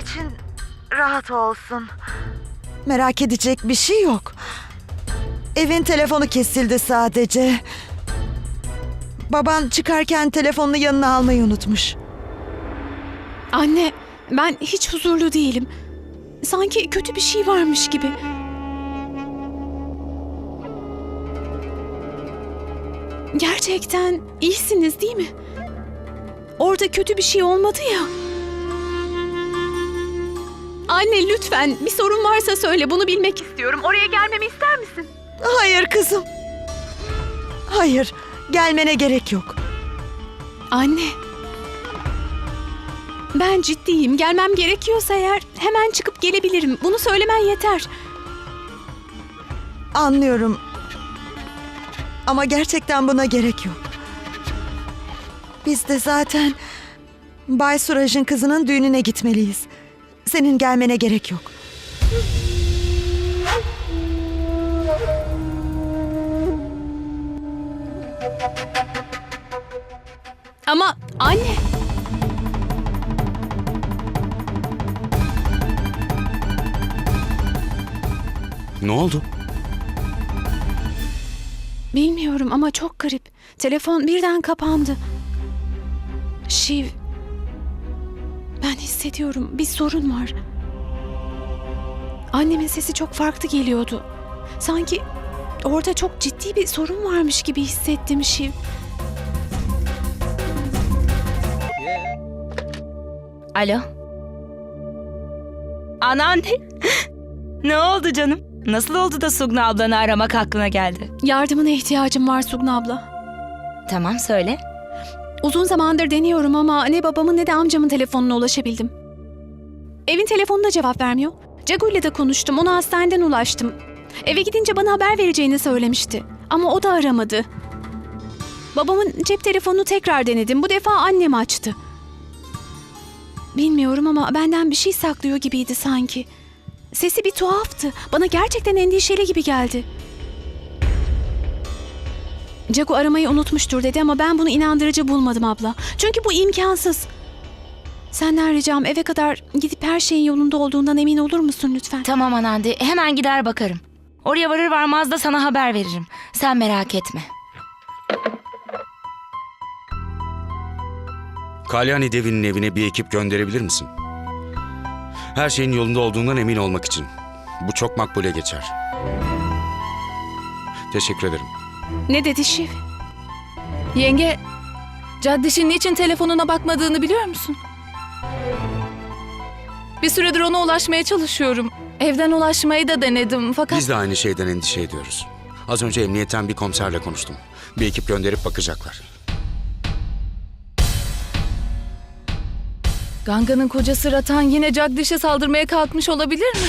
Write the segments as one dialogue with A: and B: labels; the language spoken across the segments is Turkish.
A: için rahat olsun. Merak edecek bir şey yok. Evin telefonu kesildi sadece. Baban çıkarken telefonunu yanına almayı unutmuş.
B: Anne, ben hiç huzurlu değilim. Sanki kötü bir şey varmış gibi. Gerçekten iyisiniz değil mi? Orada kötü bir şey olmadı ya. Anne lütfen bir sorun varsa söyle bunu bilmek istiyorum. Oraya gelmemi ister misin?
A: Hayır kızım. Hayır, gelmene gerek yok.
B: Anne. Ben ciddiyim. Gelmem gerekiyorsa eğer hemen çıkıp gelebilirim. Bunu söylemen yeter.
A: Anlıyorum. Ama gerçekten buna gerek yok. Biz de zaten Bay Suraj'ın kızının düğününe gitmeliyiz. Senin gelmene gerek yok.
B: Ama anne.
C: Ne oldu?
B: Bilmiyorum ama çok garip. Telefon birden kapandı. Şiv. Ben hissediyorum bir sorun var. Annemin sesi çok farklı geliyordu. Sanki orada çok ciddi bir sorun varmış gibi hissettim Şiv.
D: Alo. Anneanne. ne oldu canım? Nasıl oldu da Sugna ablanı aramak aklına geldi?
B: Yardımına ihtiyacım var Sugna abla.
D: Tamam söyle.
B: Uzun zamandır deniyorum ama ne babamın ne de amcamın telefonuna ulaşabildim. Evin telefonuna cevap vermiyor. Cagu ile de konuştum. Ona hastaneden ulaştım. Eve gidince bana haber vereceğini söylemişti. Ama o da aramadı. Babamın cep telefonunu tekrar denedim. Bu defa annem açtı. Bilmiyorum ama benden bir şey saklıyor gibiydi sanki. Sesi bir tuhaftı. Bana gerçekten endişeli gibi geldi. Cagu aramayı unutmuştur dedi ama ben bunu inandırıcı bulmadım abla. Çünkü bu imkansız. Senden ricam eve kadar gidip her şeyin yolunda olduğundan emin olur musun lütfen?
D: Tamam anneanne hemen gider bakarım. Oraya varır varmaz da sana haber veririm. Sen merak etme.
C: Kalyani Devi'nin evine bir ekip gönderebilir misin? Her şeyin yolunda olduğundan emin olmak için. Bu çok makbule geçer. Teşekkür ederim.
B: Ne dedi Şiv?
E: Yenge, Caddiş'in niçin telefonuna bakmadığını biliyor musun? Bir süredir ona ulaşmaya çalışıyorum. Evden ulaşmayı da denedim fakat...
C: Biz de aynı şeyden endişe ediyoruz. Az önce emniyetten bir komiserle konuştum. Bir ekip gönderip bakacaklar.
E: Ganga'nın kocası Ratan yine Jagdish'e saldırmaya kalkmış olabilir mi?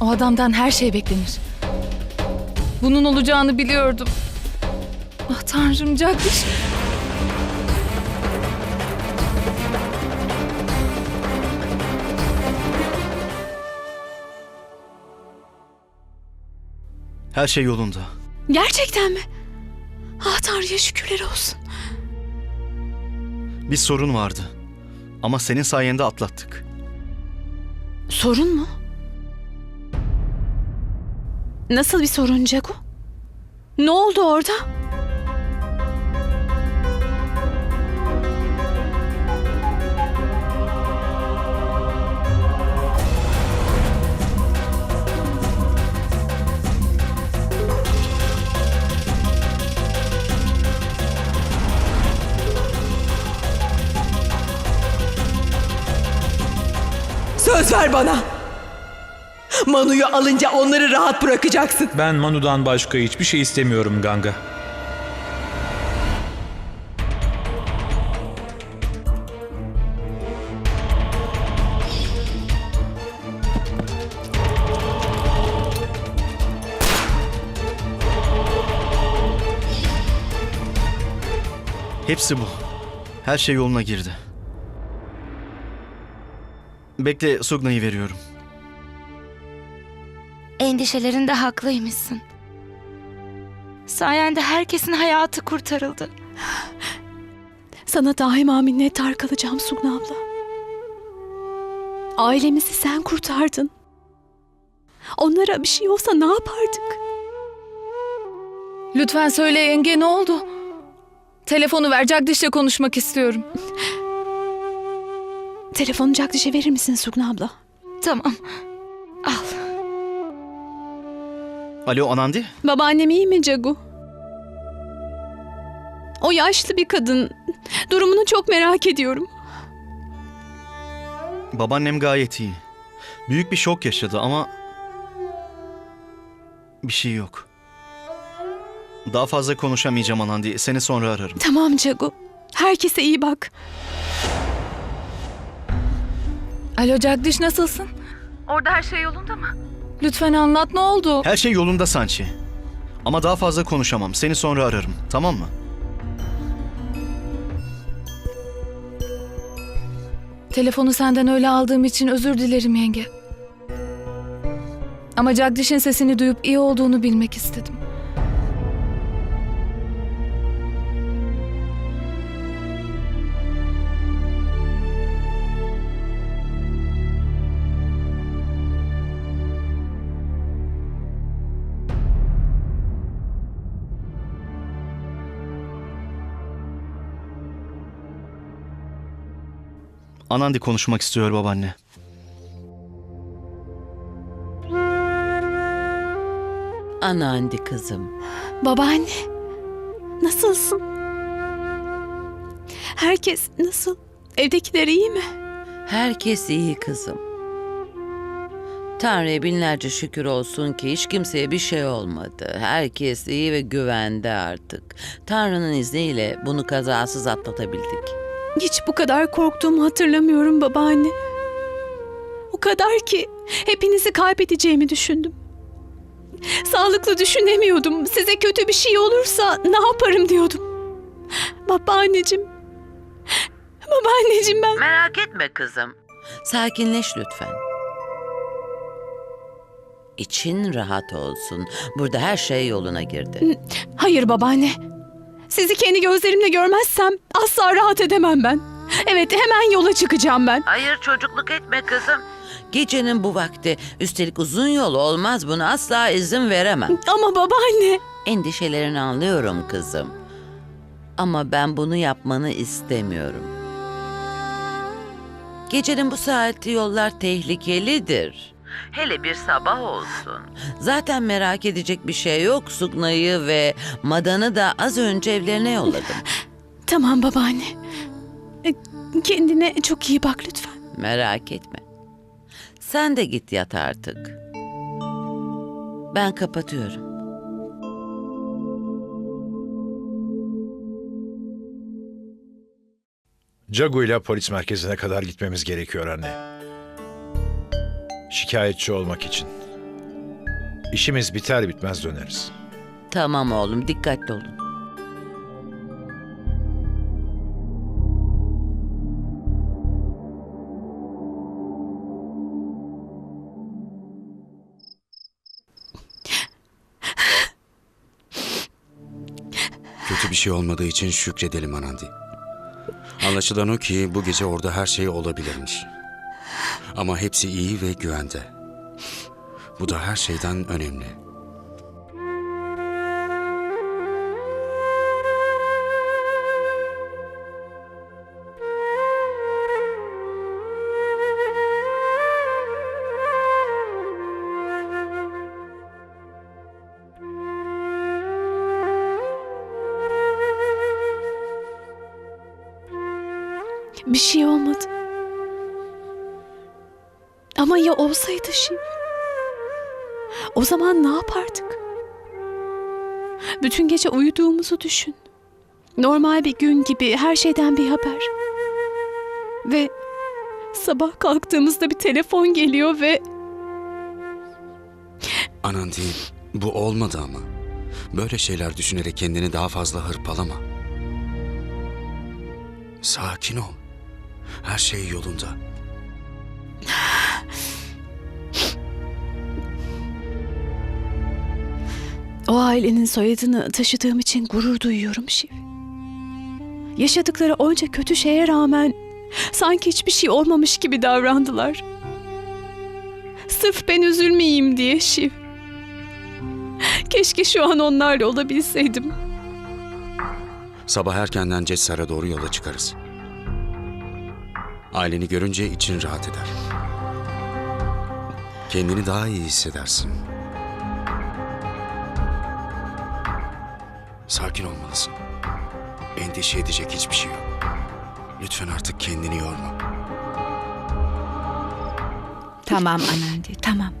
E: O adamdan her şey beklenir. Bunun olacağını biliyordum. Ah tanrım Jagdish.
F: Her şey yolunda.
B: Gerçekten mi? Ah Tanrı'ya şükürler olsun.
F: Bir sorun vardı. Ama senin sayende atlattık.
B: Sorun mu? Nasıl bir sorun Cagu? Ne oldu orada?
G: Söz ver bana. Manu'yu alınca onları rahat bırakacaksın.
H: Ben Manu'dan başka hiçbir şey istemiyorum Ganga.
F: Hepsi bu. Her şey yoluna girdi. Bekle Sugna'yı veriyorum.
D: Endişelerinde haklıymışsın. Sayende herkesin hayatı kurtarıldı.
B: Sana daima minnettar kalacağım Sugna abla. Ailemizi sen kurtardın. Onlara bir şey olsa ne yapardık?
E: Lütfen söyle yenge ne oldu? Telefonu ver Jagdish'le konuşmak istiyorum.
B: Telefonu Jagdish'e verir misin Sugna abla?
E: Tamam.
F: Alo Anandi?
B: Babaannem iyi mi Cagu? O yaşlı bir kadın. Durumunu çok merak ediyorum.
F: Babaannem gayet iyi. Büyük bir şok yaşadı ama... Bir şey yok. Daha fazla konuşamayacağım Anandi. Seni sonra ararım.
B: Tamam Cagu. Herkese iyi bak.
E: Alo Jagdish nasılsın? Orada her şey yolunda mı? Lütfen anlat ne oldu?
F: Her şey yolunda Sanchi. Ama daha fazla konuşamam. Seni sonra ararım. Tamam mı?
E: Telefonu senden öyle aldığım için özür dilerim yenge. Ama Jagdish'in sesini duyup iyi olduğunu bilmek istedim.
F: Anandi konuşmak istiyor babaanne.
I: Anandi kızım.
B: Babaanne. Nasılsın? Herkes nasıl? Evdekiler iyi mi?
I: Herkes iyi kızım. Tanrı'ya binlerce şükür olsun ki hiç kimseye bir şey olmadı. Herkes iyi ve güvende artık. Tanrı'nın izniyle bunu kazasız atlatabildik.
B: Hiç bu kadar korktuğumu hatırlamıyorum babaanne. O kadar ki hepinizi kaybedeceğimi düşündüm. Sağlıklı düşünemiyordum. Size kötü bir şey olursa ne yaparım diyordum. Babaanneciğim. Babaanneciğim ben...
I: Merak etme kızım. Sakinleş lütfen. İçin rahat olsun. Burada her şey yoluna girdi.
B: Hayır babaanne. Sizi kendi gözlerimle görmezsem asla rahat edemem ben. Evet hemen yola çıkacağım ben.
I: Hayır çocukluk etme kızım. Gecenin bu vakti üstelik uzun yol olmaz buna asla izin veremem.
B: Ama babaanne.
I: Endişelerini anlıyorum kızım. Ama ben bunu yapmanı istemiyorum. Gecenin bu saati yollar tehlikelidir. Hele bir sabah olsun. Zaten merak edecek bir şey yok. Sugna'yı ve Madan'ı da az önce evlerine yolladım.
B: Tamam babaanne. E, Kendine çok iyi bak lütfen.
I: merak etme. Sen de git yat artık. Ben kapatıyorum.
J: Cagu ile polis merkezine kadar gitmemiz gerekiyor anne. Şikayetçi olmak için. İşimiz biter bitmez döneriz.
I: Tamam oğlum dikkatli olun.
C: Kötü bir şey olmadığı için şükredelim Anandi. Anlaşılan o ki bu gece orada her şey olabilirmiş. Ama hepsi iyi ve güvende. Bu da her şeyden önemli.
B: Bir şey olmadı. Ama ya olsaydı şey? O zaman ne yapardık? Bütün gece uyuduğumuzu düşün. Normal bir gün gibi her şeyden bir haber. Ve sabah kalktığımızda bir telefon geliyor ve
C: Anandi bu olmadı ama. Böyle şeyler düşünerek kendini daha fazla hırpalama. Sakin ol. Her şey yolunda.
B: Ailenin soyadını taşıdığım için gurur duyuyorum Şiv. Yaşadıkları onca kötü şeye rağmen sanki hiçbir şey olmamış gibi davrandılar. Sırf ben üzülmeyeyim diye Şiv. Keşke şu an onlarla olabilseydim.
C: Sabah erkenden Cessar'a doğru yola çıkarız. Aileni görünce için rahat eder. Kendini daha iyi hissedersin. Sakin olmalısın. Endişe edecek hiçbir şey yok. Lütfen artık kendini yorma.
K: Tamam Anandi, tamam.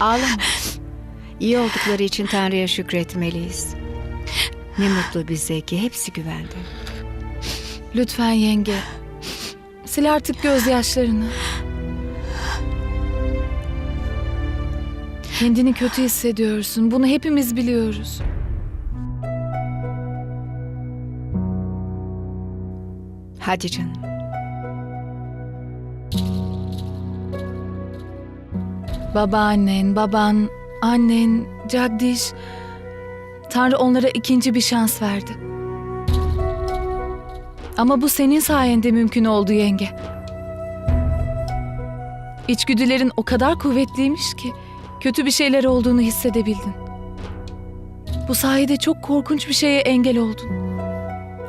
K: Ağlama. İyi oldukları için Tanrı'ya şükretmeliyiz. Ne mutlu bize ki hepsi güvende.
E: Lütfen yenge. Sil artık gözyaşlarını. Kendini kötü hissediyorsun. Bunu hepimiz biliyoruz.
K: Hadi canım.
E: Babaannen, baban, annen, Jagdish. Tanrı onlara ikinci bir şans verdi. Ama bu senin sayende mümkün oldu yenge. İçgüdülerin o kadar kuvvetliymiş ki kötü bir şeyler olduğunu hissedebildin. Bu sayede çok korkunç bir şeye engel oldun.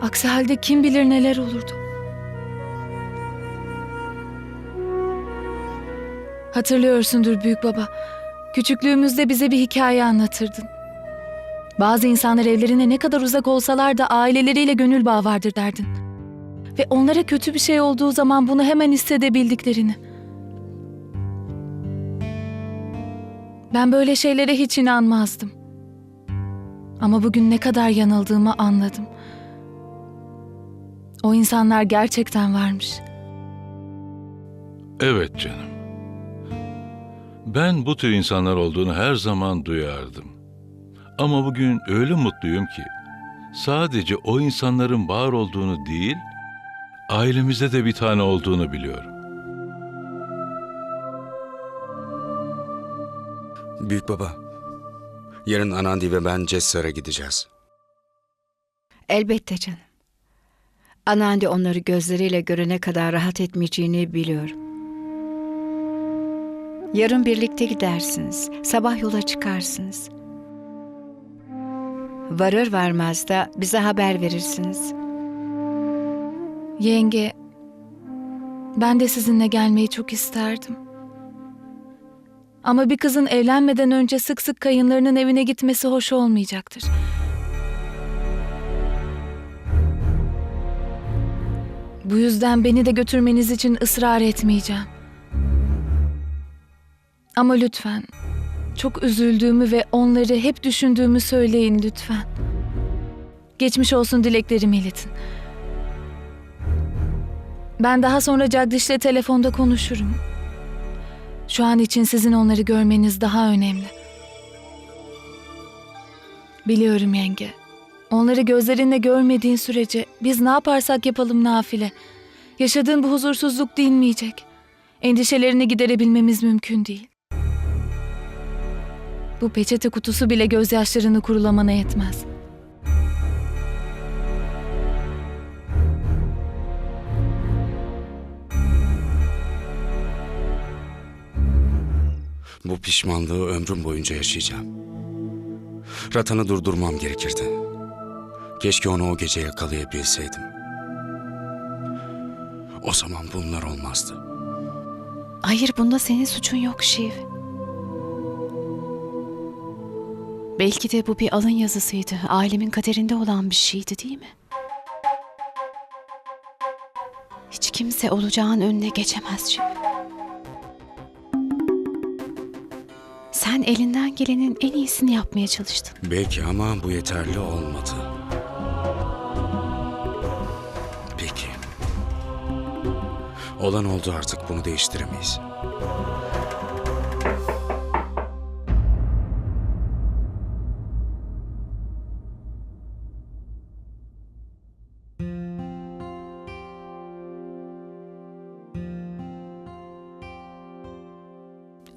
E: Aksi halde kim bilir neler olurdu. Hatırlıyorsundur büyük baba. Küçüklüğümüzde bize bir hikaye anlatırdın. Bazı insanlar evlerine ne kadar uzak olsalar da aileleriyle gönül bağı vardır derdin. Ve onlara kötü bir şey olduğu zaman bunu hemen hissedebildiklerini. Ben böyle şeylere hiç inanmazdım. Ama bugün ne kadar yanıldığımı anladım. O insanlar gerçekten varmış.
L: Evet canım. Ben bu tür insanlar olduğunu her zaman duyardım. Ama bugün öyle mutluyum ki sadece o insanların var olduğunu değil, ailemizde de bir tane olduğunu biliyorum.
C: Büyük baba, yarın Anandi ve ben Cessar'a gideceğiz.
K: Elbette canım. Anandi onları gözleriyle görene kadar rahat etmeyeceğini biliyorum. Yarın birlikte gidersiniz. Sabah yola çıkarsınız. Varır varmaz da bize haber verirsiniz.
E: Yenge, ben de sizinle gelmeyi çok isterdim. Ama bir kızın evlenmeden önce sık sık kayınlarının evine gitmesi hoş olmayacaktır. Bu yüzden beni de götürmeniz için ısrar etmeyeceğim. Ama lütfen çok üzüldüğümü ve onları hep düşündüğümü söyleyin lütfen. Geçmiş olsun dileklerimi iletin. Ben daha sonra Jagdish'le telefonda konuşurum. Şu an için sizin onları görmeniz daha önemli. Biliyorum yenge. Onları gözlerinle görmediğin sürece biz ne yaparsak yapalım nafile. Yaşadığın bu huzursuzluk dinmeyecek. Endişelerini giderebilmemiz mümkün değil. Bu peçete kutusu bile gözyaşlarını kurulamana yetmez.
C: Bu pişmanlığı ömrüm boyunca yaşayacağım. Ratan'ı durdurmam gerekirdi. Keşke onu o gece yakalayabilseydim. O zaman bunlar olmazdı.
B: Hayır bunda senin suçun yok Şiv. Belki de bu bir alın yazısıydı. Ailemin kaderinde olan bir şeydi değil mi? Hiç kimse olacağın önüne geçemez Şiv. Sen elinden gelenin en iyisini yapmaya çalıştın.
C: Belki ama bu yeterli olmadı. Peki. Olan oldu artık bunu değiştiremeyiz.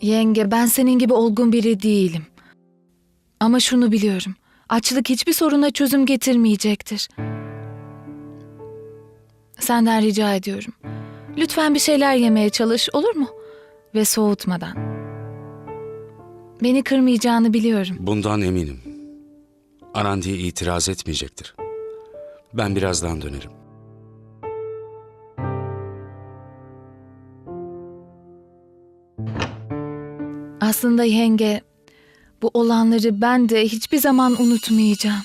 E: Yenge ben senin gibi olgun biri değilim. Ama şunu biliyorum. Açlık hiçbir soruna çözüm getirmeyecektir. Senden rica ediyorum. Lütfen bir şeyler yemeye çalış olur mu? Ve soğutmadan. Beni kırmayacağını biliyorum.
C: Bundan eminim. Anandi itiraz etmeyecektir. Ben birazdan dönerim.
E: Aslında yenge, bu olanları ben de hiçbir zaman unutmayacağım.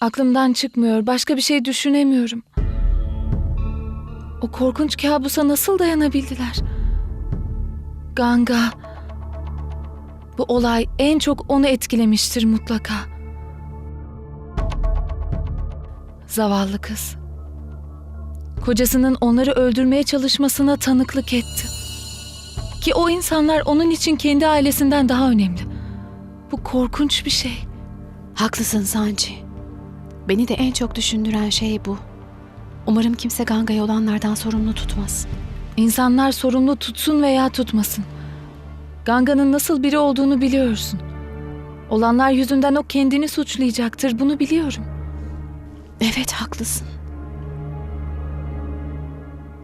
E: Aklımdan çıkmıyor, başka bir şey düşünemiyorum. O korkunç kabusa nasıl dayanabildiler? Ganga, bu olay en çok onu etkilemiştir mutlaka. Zavallı kız. Kocasının onları öldürmeye çalışmasına tanıklık etti. Ki o insanlar onun için kendi ailesinden daha önemli. Bu korkunç bir şey.
B: Haklısın Sanci. Beni de en çok düşündüren şey bu. Umarım kimse Ganga'yı olanlardan sorumlu tutmaz.
E: İnsanlar sorumlu tutsun veya tutmasın. Ganga'nın nasıl biri olduğunu biliyorsun. Olanlar yüzünden o kendini suçlayacaktır, bunu biliyorum.
B: Evet haklısın.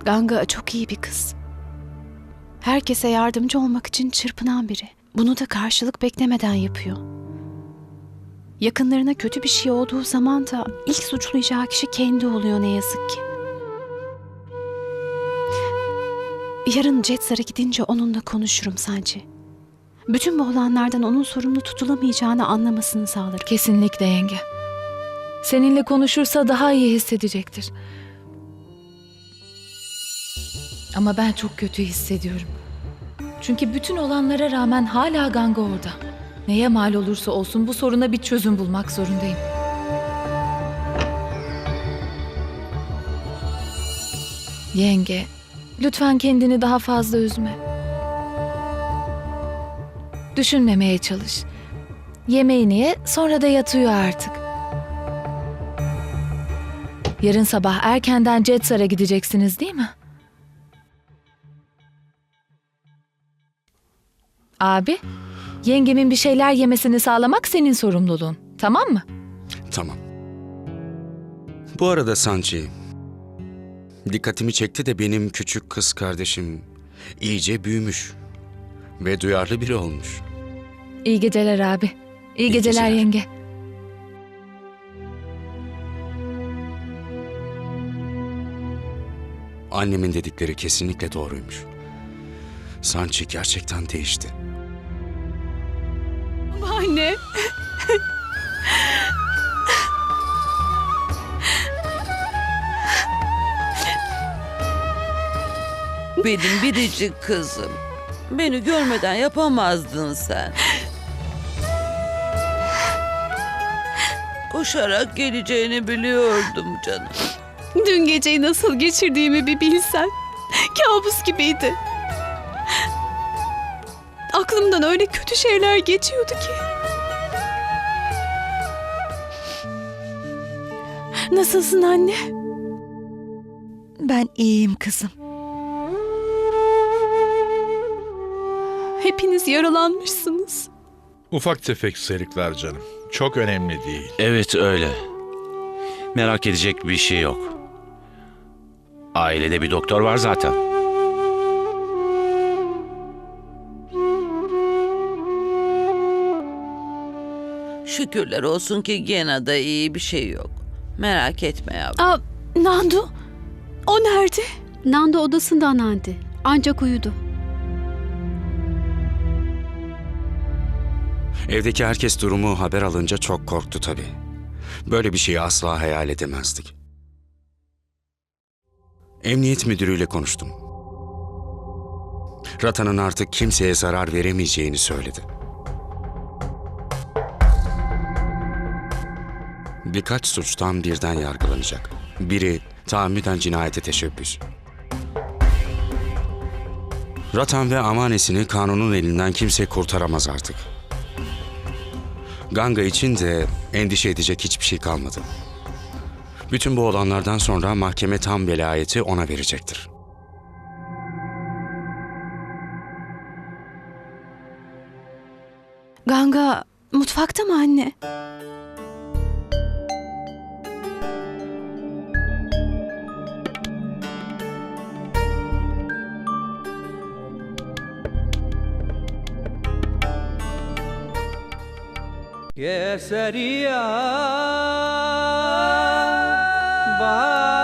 B: Ganga çok iyi bir kız. Herkese yardımcı olmak için çırpınan biri. Bunu da karşılık beklemeden yapıyor. Yakınlarına kötü bir şey olduğu zaman da ilk suçlayacağı kişi kendi oluyor ne yazık ki. Yarın Jetsar'a gidince onunla konuşurum Sanci. Bütün bu olanlardan onun sorumlu tutulamayacağını anlamasını sağlarım.
E: Kesinlikle yenge. Seninle konuşursa daha iyi hissedecektir. Ama ben çok kötü hissediyorum. Çünkü bütün olanlara rağmen hala Ganga orada. Neye mal olursa olsun bu soruna bir çözüm bulmak zorundayım. Yenge, lütfen kendini daha fazla üzme. Düşünmemeye çalış. Yemeğini ye, sonra da yatıyor artık. Yarın sabah erkenden Jetsar'a gideceksiniz değil mi? Abi, yengemin bir şeyler yemesini sağlamak senin sorumluluğun. Tamam mı?
C: Tamam. Bu arada Sanchi, dikkatimi çekti de benim küçük kız kardeşim iyice büyümüş ve duyarlı biri olmuş.
E: İyi geceler abi. İyi, geceler,
C: geceler.
E: yenge.
C: Annemin dedikleri kesinlikle doğruymuş. Sanchi gerçekten değişti.
B: Anne.
I: Benim biricik kızım. Beni görmeden yapamazdın sen. Koşarak geleceğini biliyordum canım.
B: Dün geceyi nasıl geçirdiğimi bir bilsen. Kabus gibiydi. Aklımdan öyle kötü şeyler geçiyordu ki. Nasılsın anne?
A: Ben iyiyim kızım.
B: Hepiniz yaralanmışsınız.
J: Ufak tefek sıyrıklar canım. Çok önemli değil.
M: Evet öyle. Merak edecek bir şey yok. Ailede bir doktor var zaten.
I: Şükürler olsun ki Gena'da iyi bir şey yok. Merak etme yavrum.
B: Aa, Nandu? O nerede?
N: Nando odasında anneanne. Ancak uyudu.
C: Evdeki herkes durumu haber alınca çok korktu tabii. Böyle bir şeyi asla hayal edemezdik. Emniyet müdürüyle konuştum. Rata'nın artık kimseye zarar veremeyeceğini söyledi. Birkaç suçtan birden yargılanacak. Biri tahammüden cinayete teşebbüs. Ratan ve amanesini kanunun elinden kimse kurtaramaz artık. Ganga için de endişe edecek hiçbir şey kalmadı. Bütün bu olanlardan sonra mahkeme tam velayeti ona verecektir.
B: Ganga mutfakta mı anne?
O: केसरिया बा